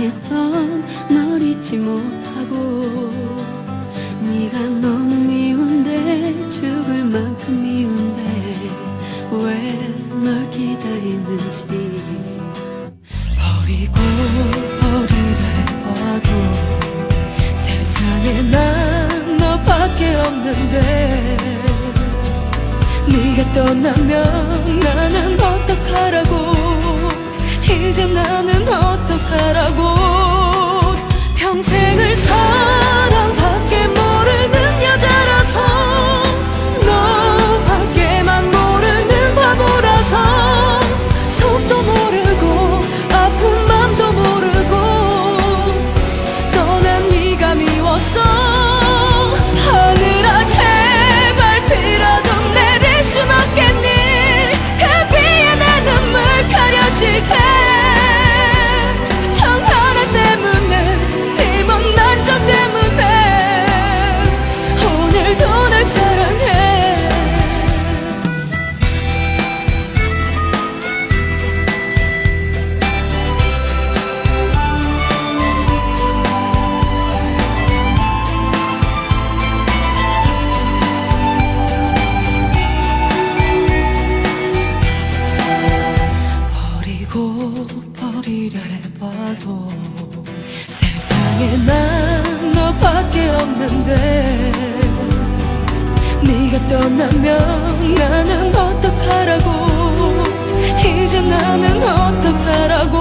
사랑했던 널 잊지 못하고 네가 너무 미운데 죽을 만큼 미운데 왜 널 기다리는지 버리고 버리래 봐도 세상에 난 너밖에 없는데 네가 떠나면 나는 어떡하라고? 이제 나는 어떡하라고? 세상에 난 너밖에 없는데 네가 떠나면 나는 어떡하라고? 이제 나는 어떡하라고?